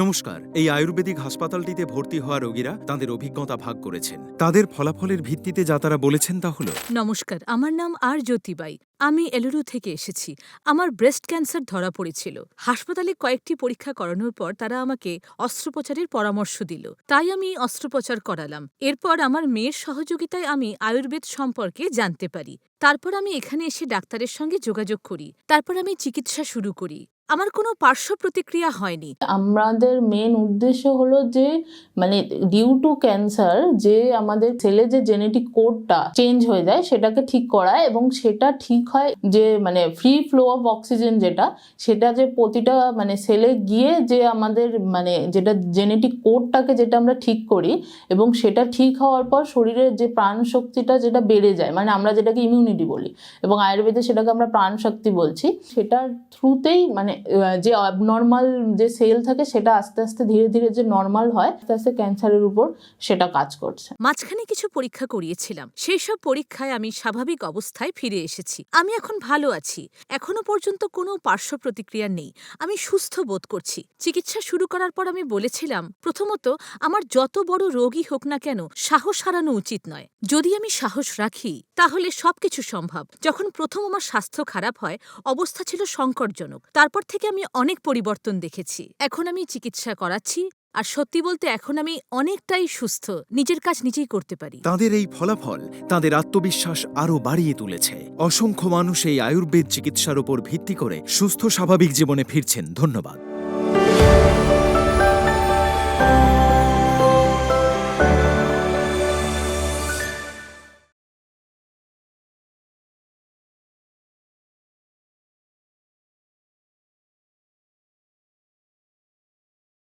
নমস্কার, এই আয়ুর্বেদিক হাসপাতালটিতে ভর্তি হওয়া রোগীরা তাদের অভিজ্ঞতা ভাগ করেছেন। তাদের ফলাফলের ভিত্তিতে যা তারা বলেছেন তা হল, নমস্কার, আমার নাম আর জ্যোতিবাই আমি এলুরু থেকে এসেছি। আমার ব্রেস্ট ক্যান্সার ধরা পড়েছিল। হাসপাতালে কয়েকটি পরীক্ষা করানোর পর তারা আমাকে অস্ত্রোপচারের পরামর্শ দিল। তাই আমি অস্ত্রোপচার করালাম। এরপর আমার মেয়ের সহযোগিতায় আমি আয়ুর্বেদ সম্পর্কে জানতে পারি। তারপর আমি এখানে এসে ডাক্তারের সঙ্গে যোগাযোগ করি। তারপর আমি চিকিৎসা শুরু করি। আমার কোনো পার্শ্ব প্রতিক্রিয়া হয়নি। আমাদের মেন উদ্দেশ্য হলো যে মানে ডিউ টু ক্যান্সার যে আমাদের ছেলে যে জেনেটিক কোডটা চেঞ্জ হয়ে যায়, সেটাকে ঠিক করা এবং সেটা ঠিক হয় যে মানে ফ্রি ফ্লো অফ অক্সিজেন যেটা, সেটা যে প্রতিটা মানে সেলে গিয়ে যে আমাদের মানে যেটা জেনেটিক কোডটাকে যেটা আমরা ঠিক করি এবং সেটা ঠিক হওয়ার পর শরীরের যে প্রাণ শক্তিটা যেটা বেড়ে যায় মানে আমরা যেটাকে ইমিউনিটি বলি এবং আয়ুর্বেদে সেটাকে আমরা প্রাণ শক্তি বলছি, সেটার থ্রুতেই মানে যে নর্মাল যে সেল থাকে সেটা আস্তে আস্তে ধীরে ধীরে যে নর্মাল হয়, আস্তে আস্তে ক্যান্সারের উপর সেটা কাজ করছে। মাঝখানে কিছু পরীক্ষা করিয়েছিলাম। সেই সব পরীক্ষায় আমি স্বাভাবিক অবস্থায় ফিরে এসেছি। আমি এখন ভালো আছি। এখনও পর্যন্ত কোনো পার্শ্ব প্রতিক্রিয়া নেই। আমি সুস্থ বোধ করছি। চিকিৎসা শুরু করার পর আমি বলেছিলাম, প্রথমত, আমার যত বড় রোগী হোক না কেন, সাহস হারানো উচিত নয়। যদি আমি সাহস রাখি, তাহলে সবকিছু সম্ভব। যখন প্রথম আমার স্বাস্থ্য খারাপ হয়, অবস্থা ছিল সংকটজনক। তারপর থেকে আমি অনেক পরিবর্তন দেখেছি। এখন আমি চিকিৎসা করাচ্ছি আর সত্যি বলতে এখন আমি অনেকটাই সুস্থ। নিজের কাজ নিজেই করতে পারি। তাদের এই ফলাফল তাদের আত্মবিশ্বাস আরও বাড়িয়ে তুলেছে। অসংখ্য মানুষ এই আয়ুর্বেদ চিকিৎসার উপর ভিত্তি করে সুস্থ স্বাভাবিক জীবনে ফিরছেন। ধন্যবাদ।